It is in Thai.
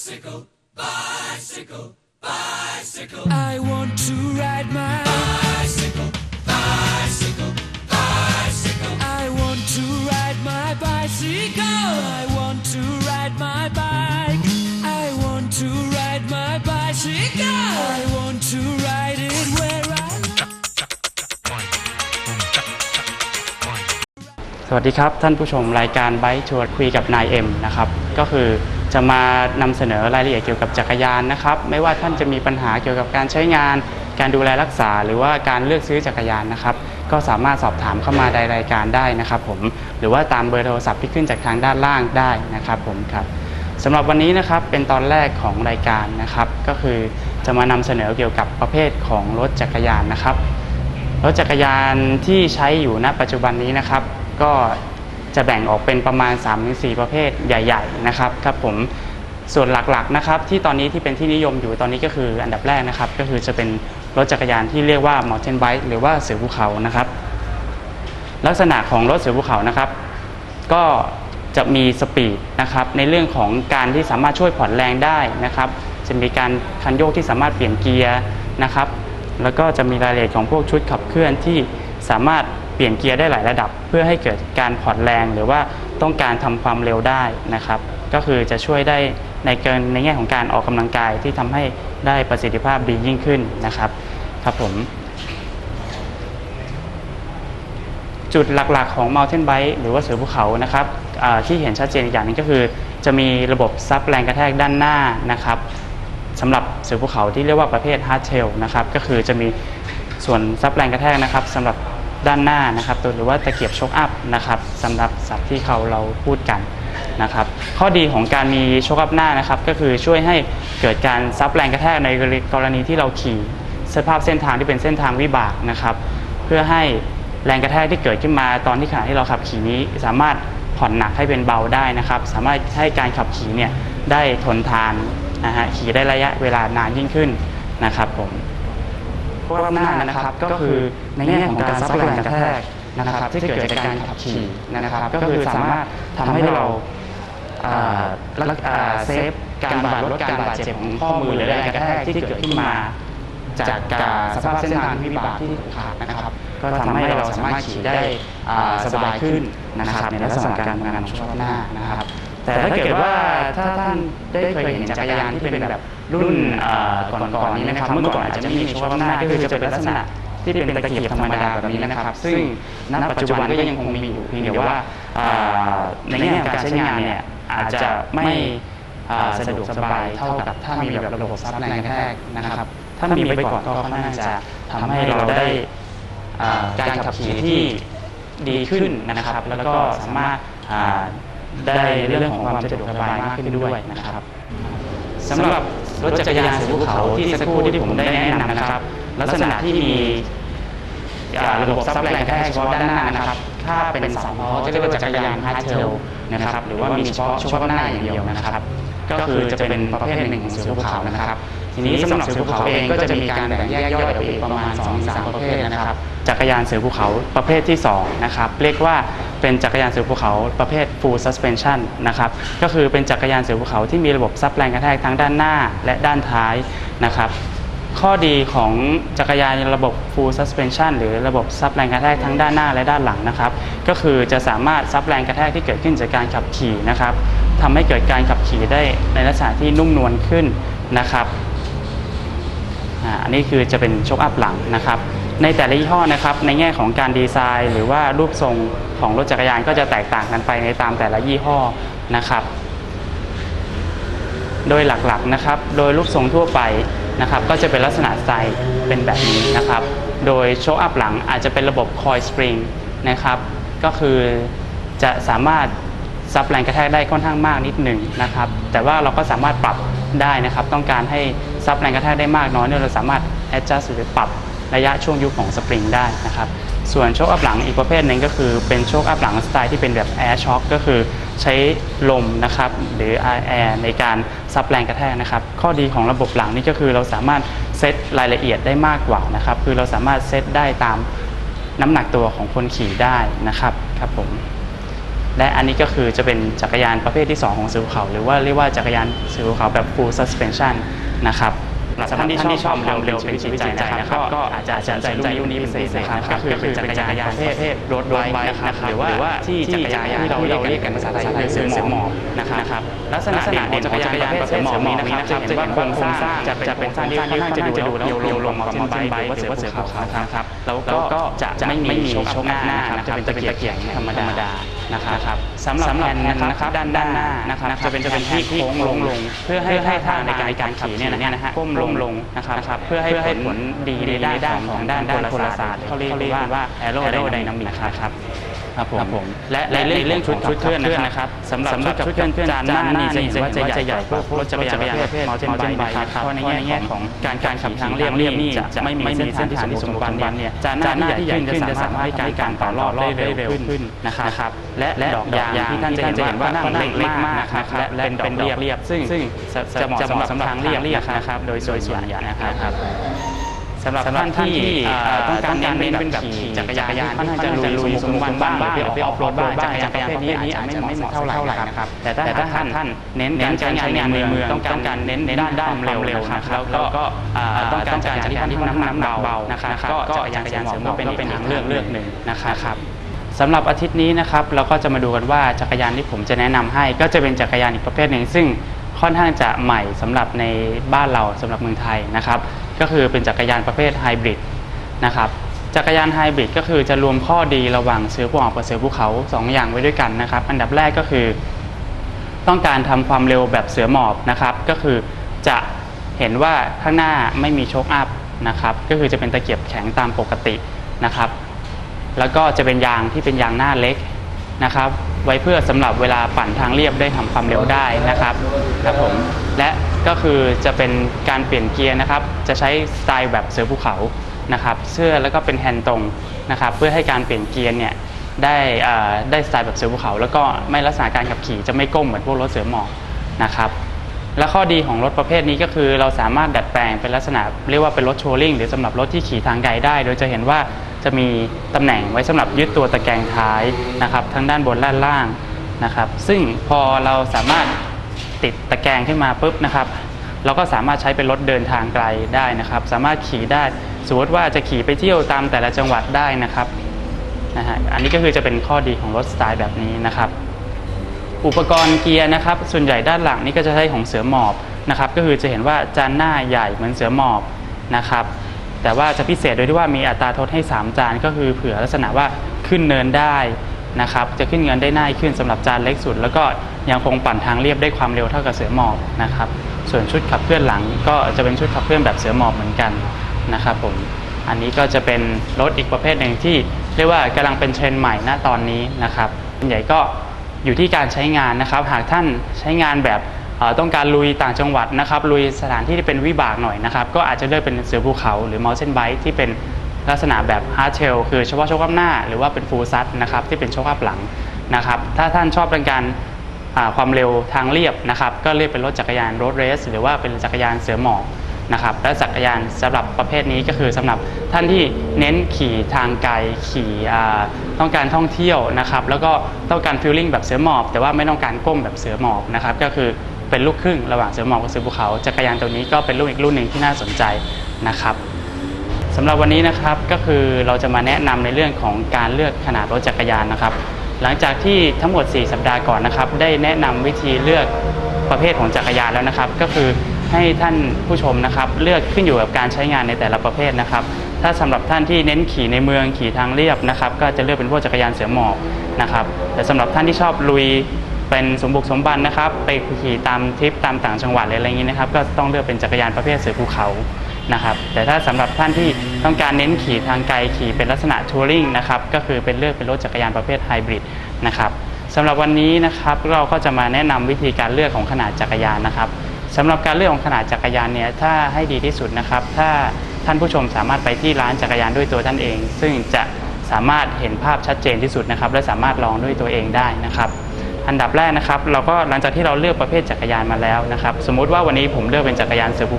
Bicycle, bicycle, bicycle. I want to ride my Bicycle, bicycle, bicycle. I want to ride my bicycle. I want to ride my bike. I want to ride my bicycle. I want to ride it where I like. สวัสดีครับ ท่านผู้ชมรายการไบค์ชวนคุยกับนายเอ็มนะครับ ก็คือ จะมานำเสนอรายละเอียดเกี่ยวกับจักรยานนะครับ ไม่ว่าท่านจะมีปัญหาเกี่ยวกับการใช้งาน การดูแลรักษา หรือว่าการเลือกซื้อจักรยานนะครับ ก็สามารถสอบถามเข้ามาในรายการได้นะครับผมหรือว่าตามเบอร์โทรศัพท์ที่ขึ้นจากทางด้านล่างได้นะครับผมครับสำหรับวันนี้นะครับเป็นตอนแรกของรายการนะครับ ก็คือจะมานำเสนอเกี่ยวกับประเภทของรถจักรยานนะครับรถจักรยานที่ใช้อยู่ณปัจจุบันนี้นะครับ ก็ จะแบ่งออกเป็นประมาณ 3-4 ประเภทใหญ่ ๆ นะครับครับผมส่วนหลักๆนะครับที่ตอนนี้ที่เป็นที่นิยมอยู่ตอนนี้ก็คืออันดับแรกนะครับ ก็คือจะเป็นรถจักรยานที่เรียกว่า mountain bike หรือว่าเสือภูเขานะครับ ลักษณะของรถเสือภูเขานะครับ ก็จะมีสปีดนะครับในเรื่องของการที่สามารถช่วยผ่อนแรงได้นะครับ จะมีการคันโยกที่สามารถเปลี่ยนเกียร์นะครับ แล้วก็จะมีรายละเอียดของพวกชุดขับเคลื่อนที่สามารถ ปลี่ยนเกียร์ได้หลายระดับ เพื่อให้เกิดการผ่อนแรงหรือว่าต้องการทำความเร็วได้นะครับ ก็คือจะช่วยได้ในเกินในแง่ของการออกกำลังกายที่ทำให้ได้ประสิทธิภาพดียิ่งขึ้นนะครับ ครับผม จุดหลักๆของ Mountain Bike หรือว่าเสือภูเขานะครับที่เห็นชัดเจนอีกอย่างหนึงก็คือ จะมีระบบซับแรงกระแทกด้านหน้านะครับสำหรับเสือภูเขาที่เรียกว่าประเภท Hardtail นะครับก็คือจะมีส่วนซับแรงกระแทกนะครับสำหรับ ด้านหน้านะครับตัวหรือว่าตะเกียบช็อคอัพนะครับสำหรับสับที่เขาเราพูดกันนะครับ ข้อดีของการมีช็อคอัพหน้านะครับ ก็คือช่วยให้เกิดการซับแรงกระแทกในกรณีที่เราขี่สภาพเส้นทางที่เป็นเส้นทางวิบากนะครับ เพื่อให้แรงกระแทกที่เกิดขึ้นมาตอนที่ขณะที่เราขับขี่นี้ สามารถผ่อนหนักให้เป็นเบาได้นะครับ สามารถให้การขับขี่เนี่ยได้ทนทานนะฮะขี่ได้ระยะเวลานานยิ่งขึ้นนะครับผม พวกหน้านะครับ ก็คือในแง่ของการซับแรงกระแทกนะครับ ที่เกิดจากการขับขี่นะครับ ก็คือสามารถทำให้เราเซฟการบาดลดการบาดเจ็บของข้อมือหรือแรงกระแทกที่เกิดขึ้นมา จากการสภาพเส้นทางวิบากที่ขาดนะครับ ก็ทำให้เราสามารถขี่ได้สบายขึ้นนะครับ ในลักษณะการทำงานของช่วงหน้านะครับ แต่ถ้าเกิดว่าถ้าท่านได้เคยเห็นจักรยานที่เป็นแบบรุ่นก่อนๆนี้นะครับ เมื่อก่อนอาจจะไม่มีช่วงหน้าก็คือจะเป็นลักษณะที่เป็นตะเกียบธรรมดาแบบนี้นะครับ ซึ่งณปัจจุบันก็ยังคงมีอยู่เพียงแต่ว่าในแง่ของการใช้งานเนี่ยอาจจะไม่สะดวกสบายเท่ากับถ้ามีแบบระบบซับแรงกระแทกนะครับ ถ้ามีไว้ก่อนก็ค่อนข้างจะทำให้เราได้การขับขี่ที่ดีขึ้นนะครับ แล้วก็สามารถ ได้เรื่องของความสะดวกสบายมากขึ้นด้วยนะครับสำหรับรถจักรยานเสือภูเขาที่สักครู่ที่ผมได้แนะนำนะครับ ลักษณะที่มีระบบซับแรงแทกเฉพาะด้านหน้านะครับ ถ้าเป็นสองล้อจะเรียกว่าจักรยานฮาร์ดเทลนะครับหรือว่ามีเฉพาะเฉพาะหน้าอย่างเดียวนะครับ ก็คือจะเป็นประเภทหนึ่งของเสือภูเขานะครับ ทีนี้สำหรับเสือภูเขาเองก็จะมีการแบ่งแยกย่อยไปอีกประมาณ2อสามประเภทนะครับ จักรยานเสือภูเขาประเภทที่2นะครับเรียกว่า เป็นจักรยานเสือภูเขาประเภท full suspension นะครับก็คือเป็นจักรยานเสือภูเขาที่มีระบบซับแรงกระแทกทั้งด้านหน้าและด้านท้ายนะครับข้อดีของจักรยานระบบ full suspension หรือระบบซับแรงกระแทกทั้งด้านหน้าและด้านหลังนะครับก็คือจะสามารถซับแรงกระแทกที่เกิดขึ้นจากการขับขี่นะครับทำให้เกิดการขับขี่ได้ในลักษณะที่นุ่มนวลขึ้นนะครับอันนี้คือจะเป็นโชคอัพหลังนะครับในแต่ละยี่ห้อนะครับในแง่ของการดีไซน์ หรือว่ารูปทรง ของรถจักรยานก็จะแตกต่างกันไปในตามแต่ละยี่ห้อนะครับ โดยหลักๆนะครับ โดยรูปทรงทั่วไปนะครับ ก็จะเป็นลักษณะไตล์เป็นแบบนี้นะครับ โดยโชคอัพหลังอาจจะเป็นระบบคอยสปริงนะครับ ก็คือจะสามารถซับแรงกระแทกได้ค่อนข้างมากนิดหนึ่งนะครับ แต่ว่าเราก็สามารถปรับได้นะครับ ต้องการให้ซับแรงกระแทกได้มากน้อยเนี่ยเราสามารถ adjust หรือปรับระยะช่วงยุบของสปริงได้นะครับ ส่วนโชคอัพหลังอีกประเภทหนึ่งก็คือเป็นโชคอัพหลังสไตล์ที่เป็นแบบ air shock ก็คือใช้ลมนะครับหรือ air ในการซับแรงกระแทกนะครับ ข้อดีของระบบหลังนี่ก็คือเราสามารถเซตรายละเอียดได้มากกว่านะครับ คือเราสามารถเซตได้ตามน้ำหนักตัวของคนขี่ได้นะครับครับผมและอันนี้ก็คือจะเป็นจักรยานประเภทที่ 2 ของสือภูเขาหรือว่าเรียกว่าจักรยานสือภูเขาแบบ full suspension นะครับ หรับท่านที่ชอบความเร็วเป็นชีวิตจิตใจนะครับก็อาจจะสนใจรุ่นนี้เป็นพิเศษนะครับก็คือเป็นจักรยานประเภทรถไบค์นะครับหรือว่าที่จักรยานที่เราเรียกกันภาษาไทยคือเสือหมอบนะครับลักษณะเด่นของจักรยานประเภทเสือหมอบนี้นะครับจะเห็นว่าโครงสร้างจะเป็นโครงสร้างที่ค่อนข้างจะดูแล้วเร็วลงกว่า mountain bike หรือว่าเสือภูเขานะครับแล้วก็จะไม่มีโชคอัพหน้านะครับจะเป็นตะเกียบธรรมดานะครับสำหรับแผ่นนะครับด้านด้านหน้านะครับจะเป็นจะเป็นที่โค้งลงลงเพื่อให้ให้ทางในการการขับขี่เนี่ยนะฮะก้มลงลงนะครับ เพื่อให้ให้ผลดีในด้านของด้านโหราศาสตร์เขาเรียกว่าแอโรไดนามิกนะครับครับผมและในเรื่องชุดชุดเคลื่อนนะครับสำหรับชุดกับเคลื่อนจานหน้านี่จะเห็นว่าจะใหญ่กว่ารถจักรยานประเภทมอเตอร์ไบค์นะครับเพราะในแง่ของการการขับทางเรียบนี่จะไม่มีเส้นทางที่สมบูรณ์เนี่ยจานหน้าที่ใหญ่ขึ้นจะสามารถให้การการต่อรอบได้เร็วขึ้น นะครับและดอกยางที่ท่านจะเห็นว่านั่งเล็กมากนะครับและเป็นดอกเรียบ ซึ่งจะเหมาะสำหรับทางเรียบนะครับ โดยส่วนใหญ่นะครับสำหรับท่านที่ต้องการเน้นเป็นแบบขี่จักรยานค่อนข้างจะลุยสมบันบ้างหรือไปออฟโรดบ้างจักรยานประเภทนี้อาจจะไม่เหมาะเท่าไหร่นะครับแต่ถ้าท่านเน้นการใช้งานในเมืองต้องการเน้นในด้านความเร็วนะครับแล้วก็ต้องการจักรยานที่ที่น้ำหนักเบานะครับก็จักรยานเสริมหมอบเป็นทางเลือกเลือกหนึ่งนะครับ สำหรับอาทิตย์นี้นะครับเราก็จะมาดูกันว่าจักรยานที่ผมจะแนะนำให้ ก็จะเป็นจักรยานอีกประเภทหนึ่ง ซึ่งค่อนข้างจะใหม่สำหรับในบ้านเราสำหรับเมืองไทยนะครับก็คือเป็นจักรยานประเภทไฮบริดนะครับจักรยานไฮบริดก็คือจะรวมข้อดีระหว่างเสือภูเขากับเสือภูเขา 2 อย่างไว้ด้วยกันนะครับอันดับแรกก็คือ ต้องการทำความเร็วแบบเสือหมอบนะครับก็คือจะเห็นว่าข้างหน้าไม่มีโชคอัพนะครับก็คือจะเป็นตะเกียบแข็งตามปกตินะครับ แล้วก็จะเป็นยางที่เป็นยางหน้าเล็กนะครับ ไว้เพื่อสำหรับเวลาปั่นทางเรียบได้ทำความเร็วได้นะครับครับผมและก็คือจะเป็นการเปลี่ยนเกียร์นะครับ จะใช้สไตล์แบบเสือภูเขานะครับ เสื้อแล้วก็เป็นแฮนด์ตรงนะครับ เพื่อให้การเปลี่ยนเกียร์เนี่ยได้ได้สไตล์แบบเสือภูเขา แล้วก็ไม่ลักษณะการขับขี่จะไม่ก้มเหมือนพวกรถเสือหมอบนะครับและข้อดีของรถประเภทนี้ก็คือเราสามารถดัดแปลงเป็นลักษณะ เรียกว่าเป็นรถโชว์ลิงหรือสำหรับรถที่ขี่ทางไกลได้ โดยจะเห็นว่า จะมีตำแหน่งไว้สำหรับยึดตัวตะแกรงท้ายนะครับ ทั้งด้านบนด้านล่างนะครับ ซึ่งพอเราสามารถติดตะแกรงขึ้นมาปุ๊บนะครับ เราก็สามารถใช้เป็นรถเดินทางไกลได้นะครับ สามารถขี่ได้สมมติว่าจะขี่ไปเที่ยวตามแต่ละจังหวัดได้นะครับนะฮะอันนี้ก็คือจะเป็นข้อดีของรถสไตล์แบบนี้นะครับ อุปกรณ์เกียร์นะครับ ส่วนใหญ่ด้านหลังนี่ก็จะใช้ของเสือหมอบนะครับ ก็คือจะเห็นว่าจานหน้าใหญ่เหมือนเสือหมอบนะครับ แต่ว่าจะพิเศษโดยที่ว่ามีอัตราทดให้ 3 จานก็คือเผื่อลักษณะว่าขึ้นเนินได้นะครับจะขึ้นเนินได้ง่ายขึ้นสำหรับจานเล็กสุด แล้วก็ยังคงปั่นทางเรียบได้ความเร็วเท่ากับเสือหมอบนะครับส่วนชุดขับเคลื่อนหลังก็จะเป็นชุดขับเคลื่อนแบบเสือหมอบเหมือนกันนะครับผมอันนี้ก็จะเป็นรถอีกประเภทหนึ่งที่เรียกว่ากำลังเป็นเทรนด์ใหม่ณตอนนี้นะครับส่วนใหญ่ก็อยู่ที่การใช้งานนะครับ หากท่านใช้งานแบบ ต้องการลุยต่างจังหวัดนะครับลุยสถานที่ที่เป็นวิบากหน่อยนะครับก็อาจจะเลือกเป็นเสือภูเขาหรือ mountain bike ที่เป็นลักษณะแบบ hard tail คือเฉพาะโชคอัพหน้า หรือว่าเป็น full s u d นะครับที่เป็นโชคอัพหลังนะครับถ้าท่านชอบเป็นการความเร็วทางเรียบนะครับก็เรียกเป็นรถจักรยานรถเรสหรือว่าเป็นจักรยานเสือหมอบนะครับและจักรยานสำหรับประเภทนี้ก็คือสำหรับท่านที่เน้นขี่ทางไกลขี่ต้องการท่องเที่ยวนะครับแล้วก็ต้องการฟิลลิ่งแบบเสือหมอบ แต่ว่าไม่ต้องการก้มแบบเสือหมอบนะครับก็คือ เป็นลูกครึ่งระหว่างเสือหมอบกับเสือภูเขาจักรยานตัวนี้ก็เป็นรุ่นอีกรุ่นหนึ่งที่น่าสนใจนะครับสำหรับวันนี้นะครับก็คือเราจะมาแนะนำในเรื่องของการเลือกขนาดรถจักรยานนะครับ หลังจากที่ทั้งหมด 4 สัปดาห์ก่อนนะครับ ได้แนะนำวิธีเลือกประเภทของจักรยานแล้วนะครับ ก็คือให้ท่านผู้ชมนะครับ เลือกขึ้นอยู่กับการใช้งานในแต่ละประเภทนะครับ ถ้าสำหรับท่านที่เน้นขี่ในเมืองขี่ทางเรียบนะครับ ก็จะเลือกเป็นพวกจักรยานเสือหมอบนะครับ แต่สำหรับท่านที่ชอบลุย เป็นสมบุกสมบันนะครับ ไปขี่ตามทริปตามต่างจังหวัดออะไรอย่างนี้นะครับ ก็ต้องเลือกเป็นจักรยานประเภทเสือภูเขานะครับ แต่ถ้าสำหรับท่านที่ต้องการเน้นขี่ทางไกลขี่เป็นลักษณะทัวริงนะครับ ก็คือเป็นเลือกเป็นรถจักรยานประเภทไฮบริดนะครับสำหรับวันนี้นะครับเราก็จะมาแนะนำวิธีการเลือกของขนาดจักรยานนะครับสำหรับการเลือกของขนาดจักรยานเนี่ยถ้าให้ดีที่สุดนะครับ ถ้าท่านผู้ชมสามารถไปที่ร้านจักรยานด้วยตัวท่านเอง ซึ่งจะสามารถเห็นภาพชัดเจนที่สุดนะครับ และสามารถลองด้วยตัวเองได้นะครับ อันดับแรกนะครับ เราก็หลังจากที่เราเลือกประเภทจักรยานมาแล้วนะครับ สมมุติว่าวันนี้ผมเลือกเป็นจักรยานเสือภู